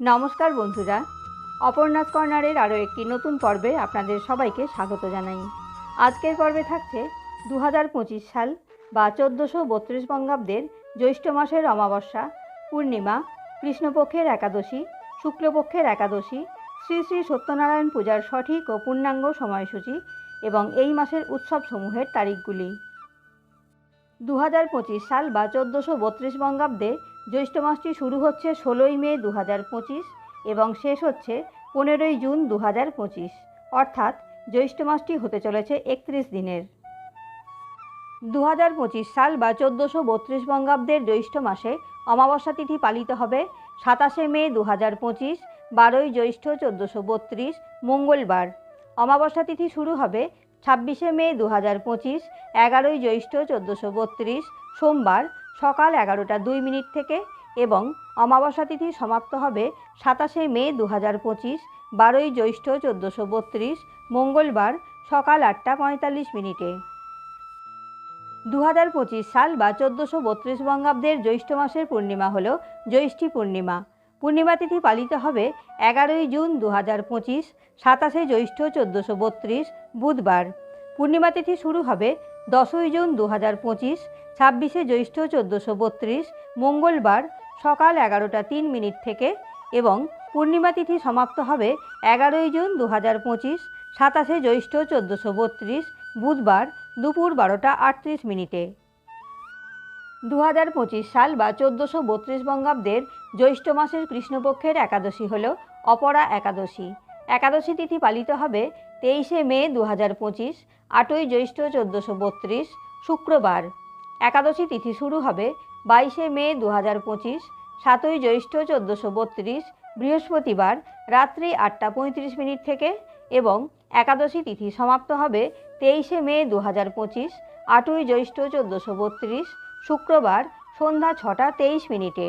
নমস্কার বন্ধুরা। অপর্ণাথ কর্নারের আরও একটি নতুন পর্বে আপনাদের সবাইকে স্বাগত জানাই। আজকের পর্বে থাকছে দু পঁচিশ সাল বা চোদ্দোশো বত্রিশ বঙ্গাব্দের জ্যৈষ্ঠ মাসের অমাবস্যা, পূর্ণিমা, কৃষ্ণপক্ষের একাদশী, শুক্লপক্ষের একাদশী, শ্রী শ্রী সত্যনারায়ণ পূজার সঠিক ও পূর্ণাঙ্গ সময়সূচি এবং এই মাসের উৎসবসমূহের তারিখগুলি। দু সাল বা চোদ্দোশো বত্রিশ বঙ্গাব্দে জ্যৈষ্ঠ মাসটি শুরু হচ্ছে ষোলোই মে দু পঁচিশ এবং শেষ হচ্ছে পনেরোই জুন দু পঁচিশ। অর্থাৎ জ্যৈষ্ঠ মাসটি হতে চলেছে একত্রিশ দিনের। দু হাজার পঁচিশ সাল বা চোদ্দোশো বত্রিশ বঙ্গাব্দের জ্যৈষ্ঠ মাসে অমাবস্যা তিথি পালিত হবে সাতাশে মে দু হাজার পঁচিশ, বারোই জ্যৈষ্ঠ চোদ্দোশো বত্রিশ, মঙ্গলবার। অমাবস্যা তিথি শুরু হবে ছাব্বিশে মে দু হাজার পঁচিশ, এগারোই জ্যৈষ্ঠ চোদ্দোশো বত্রিশ, সোমবার। সকাল এগারোটা দুই মিনিট থেকে এবং অমাবস্যা তিথি সমাপ্ত হবে সাতাশে মে দু হাজার পঁচিশ, বারোই জ্যৈষ্ঠ চোদ্দোশো বত্রিশ, মঙ্গলবার সকাল আটটা পঁয়তাল্লিশ মিনিটে। দু হাজার পঁচিশ সাল বা চোদ্দোশো বত্রিশ বঙ্গাব্দের জ্যৈষ্ঠ মাসের পূর্ণিমা হল জ্যৈষ্ঠী পূর্ণিমা। পূর্ণিমা তিথি পালিত হবে এগারোই জুন দু হাজার পঁচিশ, সাতাশে জ্যৈষ্ঠ চোদ্দোশো বত্রিশ, বুধবার। পূর্ণিমা তিথি শুরু হবে দশই জুন দু হাজার পঁচিশ, ছাব্বিশে জ্যৈষ্ঠ চোদ্দোশো বত্রিশ, মঙ্গলবার সকাল এগারোটা তিন মিনিট থেকে এবং পূর্ণিমা তিথি সমাপ্ত হবে এগারোই জুন দু হাজার পঁচিশ, সাতাশে জ্যৈষ্ঠ চোদ্দোশো বত্রিশ, বুধবার দুপুর বারোটা আটত্রিশ মিনিটে। দু হাজার পঁচিশ সাল বা চোদ্দোশো বত্রিশ বঙ্গাব্দের জ্যৈষ্ঠ মাসের কৃষ্ণপক্ষের একাদশী হল অপরা একাদশী। একাদশী তিথি পালিত হবে তেইশে মে দু হাজার পঁচিশ, আটই জ্যৈষ্ঠ চোদ্দোশো বত্রিশ, শুক্রবার। একাদশী তিথি শুরু হবে বাইশে মে দু হাজার পঁচিশ, সাতই জ্যৈষ্ঠ চোদ্দোশো বত্রিশ, বৃহস্পতিবার রাত্রি আটটা পঁয়ত্রিশ মিনিট থেকে এবং একাদশী তিথি সমাপ্ত হবে তেইশে মে দু হাজার পঁচিশ, আটই জ্যৈষ্ঠ চোদ্দোশো বত্রিশ, শুক্রবার সন্ধ্যা ছটা তেইশ মিনিটে।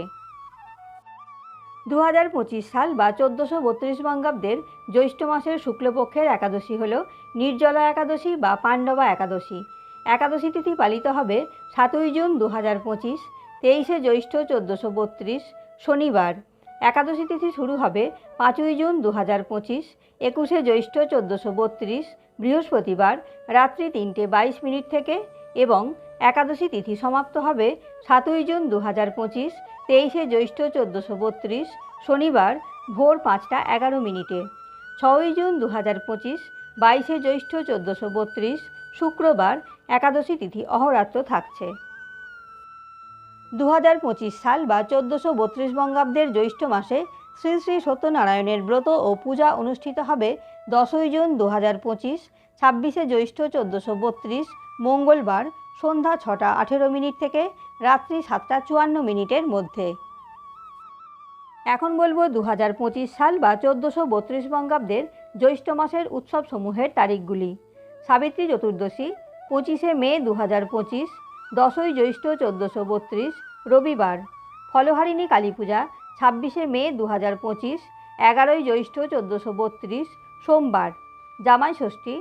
দু পঁচিশ সাল বা চোদ্দোশো বত্রিশ বঙ্গাব্দের জ্যৈষ্ঠ মাসের শুক্লপক্ষের একাদশী হল নির্জলা একাদশী বা পাণ্ডবা একাদশী। একাদশী তিথি পালিত হবে সাতই জুন দু হাজার পঁচিশ, তেইশে জ্যৈষ্ঠ চোদ্দোশো বত্রিশ, শনিবার। একাদশী তিথি শুরু হবে পাঁচই জুন দু হাজার পঁচিশ, একুশে জ্যৈষ্ঠ চোদ্দোশো বত্রিশ, বৃহস্পতিবার রাত্রি তিনটে বাইশ মিনিট থেকে এবং একাদশী তিথি সমাপ্ত হবে সাতই জুন দু হাজার পঁচিশ, তেইশে জ্যৈষ্ঠ চোদ্দোশো বত্রিশ, শনিবার ভোর পাঁচটা এগারো মিনিটে। ছয়ই জুন দু হাজার পঁচিশ, বাইশে জ্যৈষ্ঠ চোদ্দোশো বত্রিশ, শুক্রবার একাদশী তিথি অহরাত্র থাকছে। দু হাজার পঁচিশ সাল বা চোদ্দোশো বত্রিশ বঙ্গাব্দের জ্যৈষ্ঠ মাসে শ্রী শ্রী সত্যনারায়ণের ব্রত ও পূজা অনুষ্ঠিত হবে দশই জুন দু হাজার পঁচিশ, ছাব্বিশে জ্যৈষ্ঠ চোদ্দোশো বত্রিশ, মঙ্গলবার সন্ধ্যা ছটা আঠেরো মিনিট থেকে রাত্রি সাতটা চুয়ান্ন মিনিটের মধ্যে। এখন বলব দু হাজার পঁচিশ সাল বা চোদ্দোশো বত্রিশ বঙ্গাব্দের জ্যৈষ্ঠ মাসের উৎসবসমূহের তারিখগুলি। সাবিত্রী চতুর্দশী, পঁচিশে মে দু হাজার পঁচিশ, দশই জ্যৈষ্ঠ চোদ্দোশো বত্রিশ, রবিবার। ফলহারিণী কালী পূজা, ছাব্বিশে মে দু হাজার পঁচিশ, এগারোই জ্যৈষ্ঠ চোদ্দোশো বত্রিশ, সোমবার। জামাই ষষ্ঠী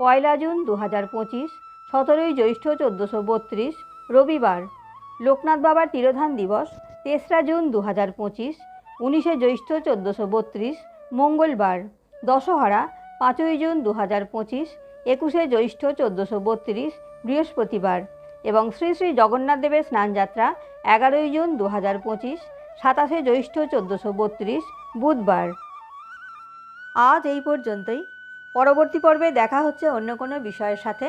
পয়লা জুন দু হাজার পঁচিশ সতেরোই জ্যৈষ্ঠ চোদ্দোশো বত্রিশ, রবিবার। লোকনাথ বাবার তিরোধান দিবস, তেসরা জুন দু হাজার পঁচিশ, উনিশে জ্যৈষ্ঠ চোদ্দোশো বত্রিশ, মঙ্গলবার। দশহরা, পাঁচই জুন দু হাজার পঁচিশ, একুশে জ্যৈষ্ঠ চোদ্দোশো বত্রিশ, বৃহস্পতিবার। এবং শ্রী শ্রী জগন্নাথ দেবের স্নানযাত্রা, এগারোই জুন দু হাজার পঁচিশ, সাতাশে জ্যৈষ্ঠ চোদ্দোশো বত্রিশ, বুধবার। আজ এই পর্যন্তই। পরবর্তী পর্বে দেখা হচ্ছে অন্য কোনো বিষয়ের সাথে।